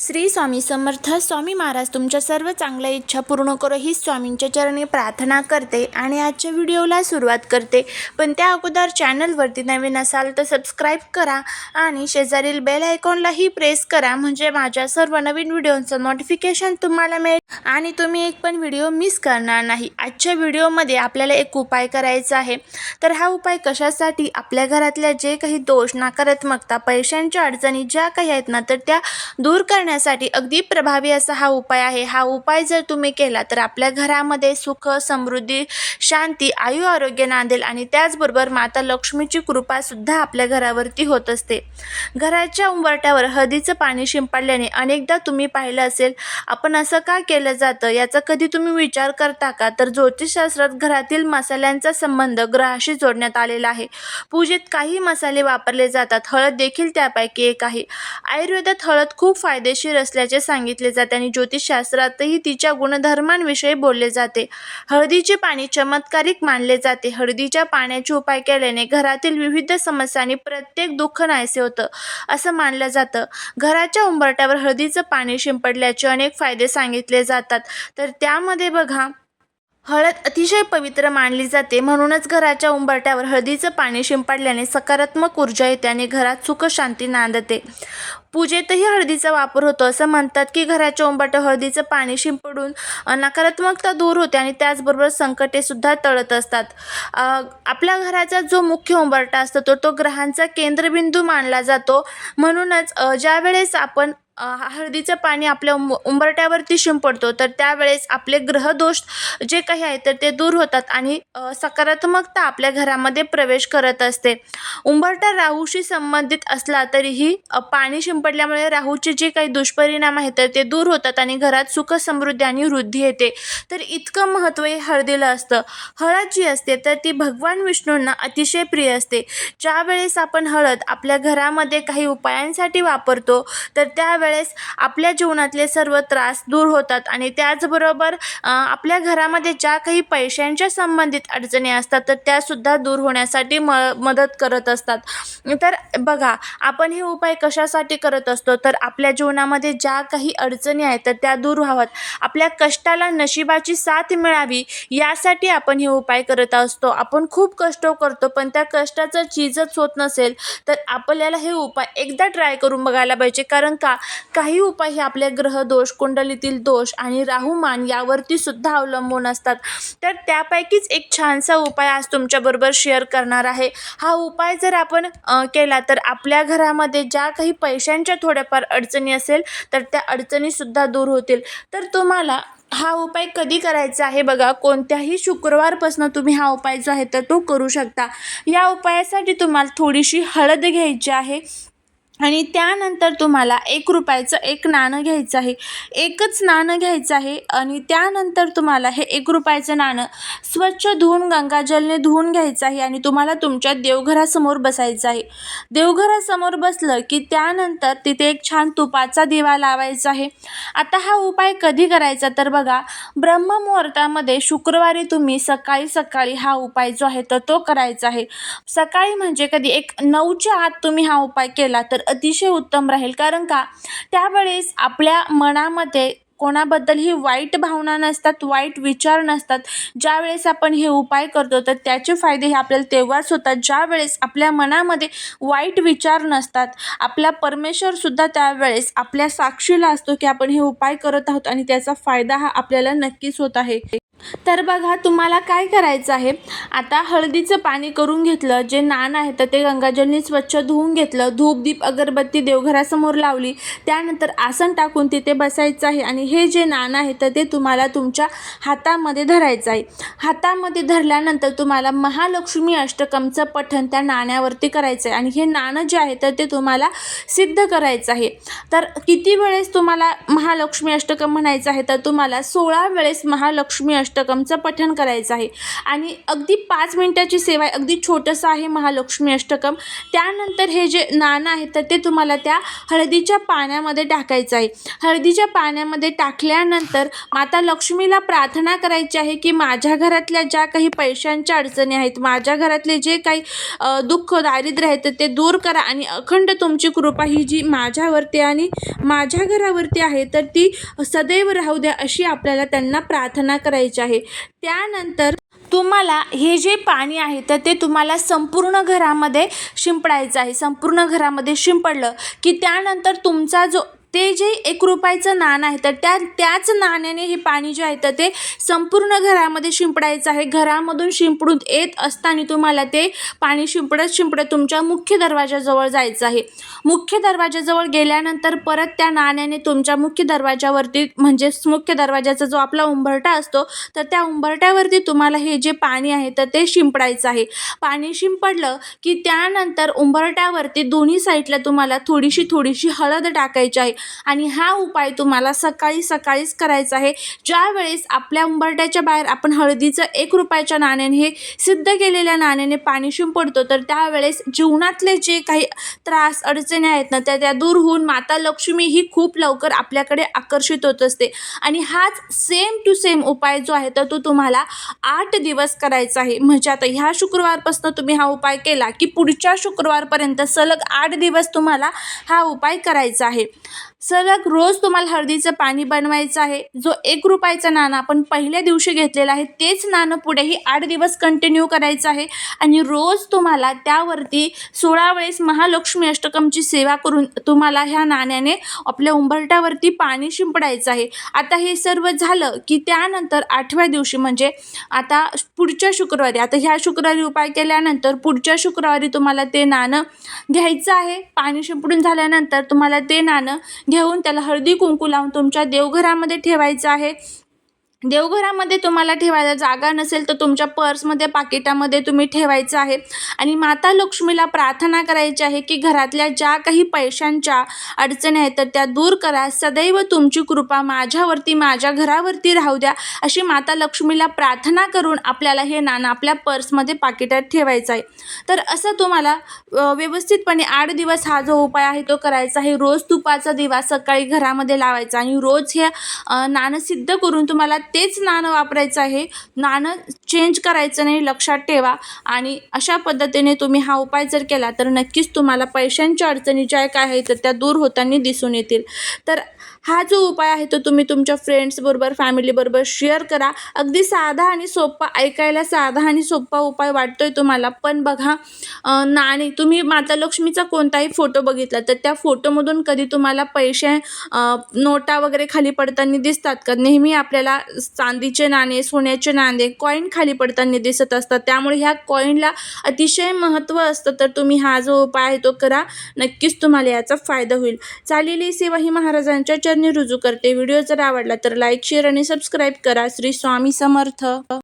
श्री स्वामी समर्थ स्वामी महाराज तुमच्या सर्व चांगल्या इच्छा पूर्ण करो ही स्वामींच्या चरणी प्रार्थना करते आणि आजच्या व्हिडिओला सुरुवात करते. पण त्या अगोदर चॅनलवरती नवीन असाल तर सबस्क्राईब करा आणि शेजारील बेल आयकॉनलाही प्रेस करा म्हणजे माझ्या सर्व नवीन व्हिडिओचं नोटिफिकेशन तुम्हाला मिळेल. आणि तुम्ही एक पण व्हिडिओ मिस करणार नाही. आजच्या व्हिडिओमध्ये आपल्याला एक उपाय करायचा आहे. तर हा उपाय कशासाठी? आपल्या घरातल्या जे काही दोष नकारात्मकता पैशांच्या अडचणी ज्या काही आहेत ना तर त्या दूर करण्यासाठी अगदी प्रभावी असा हा उपाय आहे. हा उपाय जर तुम्ही केला तर आपल्या घरामध्ये सुख समृद्धी शांती आयु आरोग्य नांदेल आणि त्याचबरोबर माता लक्ष्मीची कृपासुद्धा आपल्या घरावरती होत असते. घराच्या उंबरट्यावर हळदीचं पाणी शिंपडल्याने अनेकदा तुम्ही पाहिलं असेल आपण असं का केलं जातं याचा कधी तुम्ही विचार करता का? तर ज्योतिषशास्त्रात घरातील मसाल्यांचा संबंध ग्रहाशी जोडण्यात आलेला आहे. पूजेत काही मसाले वापरले जातात हळद देखील त्यापैकी एक आहे. आयुर्वेदात हळद खूप फायदेशीर असल्याचे सांगितले जाते आणि ज्योतिषशास्त्रातही तिच्या गुणधर्मांविषयी बोलले जाते. हळदीचे पाणी चमत्कारिक मानले जाते. हळदीच्या पाण्याचे उपाय केल्याने घरातील विविध समस्यांनी प्रत्येक दुःख नाहीसे होतं असं मानलं जातं. घराच्या उंबरट्यावर हळदीचं पाणी शिंपडल्याचे अनेक फायदे सांगितले जातात. तर त्यामध्ये बघा हळद अतिशय पवित्र मानली जाते. म्हणूनच घराच्या उंबरट्यावर हळदीचं पाणी शिंपडल्याने सकारात्मक ऊर्जा येते आणि घरात सुख शांती नांदते. पूजेतही हळदीचा वापर होतो. असं म्हणतात की घराच्या उंबरट्यावर हळदीचं पाणी शिंपडून नकारात्मकता दूर होते आणि त्याचबरोबर संकटे सुद्धा टळत असतात. आपल्या घराचा जो मुख्य उंबरटा असतो तो तो ग्रहांचा केंद्रबिंदू मानला जातो. म्हणूनच ज्यावेळेस आपण हळदीचं पाणी आपल्या उंब उंबरट्यावरती शिंपडतो. तर त्यावेळेस आपले ग्रहदोष जे काही आहे तर ते दूर होतात आणि सकारात्मकता आपल्या घरामध्ये प्रवेश करत असते. उंबरटा राहूशी संबंधित असला तरीही पाणी शिंपडल्यामुळे राहूचे जे काही दुष्परिणाम आहेत तर ते दूर होतात आणि घरात सुख समृद्धी आणि वृद्धी येते. तर इतकं महत्त्व हे हळदीला असतं. हळद जी असते तर ती भगवान विष्णूंना अतिशय प्रिय असते. ज्यावेळेस आपण हळद आपल्या घरामध्ये काही उपायांसाठी वापरतो तर त्या वेळेस आपल्या जीवनातले सर्व त्रास दूर होतात आणि त्याचबरोबर आपल्या घरामध्ये ज्या काही पैशांच्या संबंधित अडचणी असतात तर त्यासुद्धा दूर होण्यासाठी म मदत करत असतात. तर बघा आपण हे उपाय कशासाठी करत असतो? तर आपल्या जीवनामध्ये ज्या काही अडचणी आहेत तर त्या दूर व्हाव्यात. आपल्या कष्टाला नशिबाची साथ मिळावी यासाठी आपण हे उपाय करत असतो. आपण खूप कष्ट करतो पण त्या कष्टाचं चीजच होत नसेल तर आपल्याला हे उपाय एकदा ट्राय करून बघायला पाहिजे. कारण का? काही उपाय हे आपल्या ग्रहदोष कुंडलीतील दोष आणि राहुमान यावरती सुद्धा अवलंबून असतात. तर त्यापैकीच एक छानसा उपाय आज तुमच्याबरोबर शेअर करणार आहे. हा उपाय जर आपण केला तर आपल्या घरामध्ये ज्या काही पैशांच्या थोड्याफार अडचणी असेल तर त्या अडचणीसुद्धा दूर होतील. तर तुम्हाला हा उपाय कधी करायचा आहे बघा कोणत्याही शुक्रवारपासून तुम्ही हा उपाय जो आहे तर तो करू शकता. या उपायासाठी तुम्हाला थोडीशी हळद घ्यायची आहे. आणि त्यानंतर तुम्हाला एक रुपयाचं एक नाणं घ्यायचं आहे. एकच नाणं घ्यायचं आहे आणि त्यानंतर तुम्हाला हे एक रुपयाचं नाणं स्वच्छ धुवून गंगाजलने धुवून घ्यायचं आहे आणि तुम्हाला तुमच्या देवघरासमोर बसायचं आहे. देवघरासमोर बसलं की त्यानंतर तिथे एक छान तुपाचा दिवा लावायचा आहे. आता हा उपाय कधी करायचा तर बघा ब्रह्ममुहूर्तामध्ये शुक्रवारी तुम्ही सकाळी सकाळी हा उपाय जो आहे तर तो करायचा आहे. सकाळी म्हणजे कधी एक नऊच्या आत तुम्ही हा उपाय केला तर अतिशय उत्तम राहील. कारण का? त्यावेळेस आपल्या मनामध्ये कोणाबद्दलही वाईट भावना नसतात वाईट विचार नसतात. ज्यावेळेस आपण हे उपाय करतो तर त्याचे फायदे हे आपल्याला तेव्हाच होतात. ज्यावेळेस आपल्या मनामध्ये वाईट विचार नसतात आपला परमेश्वरसुद्धा त्यावेळेस आपल्या साक्षीला असतो की आपण हे उपाय करत आहोत आणि त्याचा फायदा हा आपल्याला नक्कीच होत आहे. तर बघा तुम्हाला काय करायचं आहे? आता हळदीचं पाणी करून घेतलं जे नाण आहे तर ते गंगाजलनी स्वच्छ धुवून घेतलं. धूप दीप अगरबत्ती देवघरासमोर लावली. त्यानंतर आसन टाकून तिथे बसायचं आहे आणि हे जे नाण आहे तर ते तुम्हाला तुमच्या हातामध्ये धरायचं आहे. हातामध्ये धरल्यानंतर तुम्हाला महालक्ष्मी अष्टकमचं पठण त्या नाण्यावरती करायचं आहे. आणि हे नाणं जे आहे तर ते तुम्हाला सिद्ध करायचं आहे. तर किती वेळेस तुम्हाला महालक्ष्मी अष्टकम म्हणायचं आहे तर तुम्हाला सोळा वेळेस महालक्ष्मी अष्टकमचं पठण करायचं आहे. आणि अगदी पाच मिनटाची सेवा आहे. अगदी छोटंसं आहे महालक्ष्मी अष्टकम. त्यानंतर हे जे नाणं आहे तर ते तुम्हाला त्या हळदीच्या पाण्यामध्ये टाकायचं आहे. हळदीच्या पाण्यामध्ये टाकल्यानंतर माता लक्ष्मीला प्रार्थना करायची आहे की माझ्या घरातल्या ज्या काही पैशांच्या अडचणी आहेत माझ्या घरातले जे काही दुःख दारिद्र्य आहेत तर ते दूर करा आणि अखंड तुमची कृपा ही जी माझ्यावरती आणि माझ्या घरावरती आहे तर ती सदैव राहू द्या अशी आपल्याला त्यांना प्रार्थना करायची आहे. त्यानंतर तुम्हाला हे जे पाणी आहे तर ते तुम्हाला संपूर्ण घरामध्ये शिंपडायचं आहे. संपूर्ण घरामध्ये शिंपडलं की त्यानंतर तुमचा जो ते जे एक रुपयाचं नाणं आहे तर त्या त्याच नाण्याने हे पाणी जे आहे तर ते संपूर्ण घरामध्ये शिंपडायचं आहे. घरामधून शिंपडून येत असताना तुम्हाला ते पाणी शिंपडत शिंपडत तुमच्या मुख्य दरवाजाजवळ जायचं आहे. मुख्य दरवाजाजवळ गेल्यानंतर परत त्या नाण्याने तुमच्या मुख्य दरवाजावरती म्हणजेच मुख्य दरवाजाचा जो आपला उंबरटा असतो तर त्या उंबरट्यावरती तुम्हाला हे जे पाणी आहे तर ते शिंपडायचं आहे. पाणी शिंपडलं की त्यानंतर उंबरट्यावरती दोन्ही साईडला तुम्हाला थोडीशी थोडीशी हळद टाकायची आहे. आणि हा उपाय तुम्हाला सकाळी सकाळीच करायचा आहे. ज्यावेळेस आपल्या उंबरट्याच्या बाहेर आपण हळदीचं एक रुपयाच्या नाण्याने हे सिद्ध केलेल्या नाण्याने पाणी शिंपडतो तर त्यावेळेस जीवनातले जे काही त्रास अडचणी आहेत ना त्या त्या दूर होऊन माता लक्ष्मी ही खूप लवकर आपल्याकडे आकर्षित होत असते. आणि हाच सेम टू सेम उपाय जो आहे तर तो तुम्हाला आठ दिवस करायचा आहे. म्हणजे आता ह्या शुक्रवारपासून तुम्ही हा उपाय केला की पुढच्या शुक्रवारपर्यंत सलग आठ दिवस तुम्हाला हा उपाय करायचा आहे. सलग रोज तुम्हाला हळदीचं पाणी बनवायचं आहे. जो एक रुपयाचा नाणं आपण पहिल्या दिवशी घेतलेला आहे तेच नाणं पुढेही आठ दिवस कंटिन्यू करायचं आहे. आणि रोज तुम्हाला त्यावरती सोळा वेळेस महालक्ष्मी अष्टकमची सेवा करून तुम्हाला ह्या नाण्याने आपल्या उंबरट्यावरती पाणी शिंपडायचं आहे. आता हे सर्व झालं की त्यानंतर आठव्या दिवशी म्हणजे आता पुढच्या शुक्रवारी आता ह्या शुक्रवारी उपाय केल्यानंतर पुढच्या शुक्रवारी तुम्हाला ते नाणं घ्यायचं आहे. पाणी शिंपडून झाल्यानंतर तुम्हाला ते नाणं घेऊन त्याला हळदी कुंकू लावून तुमच्या देवघरामध्ये ठेवायचं आहे. देवघरामध्ये तुम्हाला ठेवायला जागा नसेल तर तुमच्या पर्समध्ये पाकिटामध्ये तुम्ही ठेवायचं आहे. आणि माता लक्ष्मीला प्रार्थना करायची आहे की घरातल्या ज्या काही पैशांच्या अडचणी आहेत तर त्या दूर करा. सदैव तुमची कृपा माझ्यावरती माझ्या घरावरती राहू द्या. अशी माता लक्ष्मीला प्रार्थना करून आपल्याला हे नाणं आपल्या पर्समध्ये पाकिटात ठेवायचं आहे. तर असं तुम्हाला व्यवस्थितपणे आठ दिवस हा जो उपाय आहे तो करायचा आहे. रोज तुपाचा दिवा सकाळी घरामध्ये लावायचा आणि रोज हे नाणं सिद्ध करून तुम्हाला तेच नाणं वापरायचं आहे. नाणं चेंज करायचं नाही लक्षात ठेवा. आणि अशा पद्धतीने तुम्ही हा उपाय जर केला तर नक्कीच तुम्हाला पैशांच्या अडचणी ज्या काय आहेत तर त्या दूर होताना दिसून येतील. तर हा जो उपाय आहे तो तुम्ही तुमच्या फ्रेंड्सबरोबर फॅमिलीबरोबर शेअर करा. अगदी साधा आणि सोपा ऐकायला साधा आणि सोपा उपाय वाटतो आहे तुम्हाला. पण बघा नाणी तुम्ही माता लक्ष्मीचा कोणताही फोटो बघितला तर त्या फोटोमधून कधी तुम्हाला पैसे नोटा वगैरे खाली पडताना दिसतात का? नेहमी आपल्याला चांदीचे नाणे सोन्याचे नाणे कॉईन खाली पडताना दिसत असतात. त्यामुळे ह्या कॉईनला अतिशय महत्त्व असतं. तर तुम्ही हा जो उपाय आहे तो करा. नक्कीच तुम्हाला याचा फायदा होईल. चालेली सेवा ही महाराजांच्या चरणी रुजू करते. व्हिडिओ जर आवडला तर लाईक शेअर आणि सबस्क्राईब करा. श्री स्वामी समर्थ.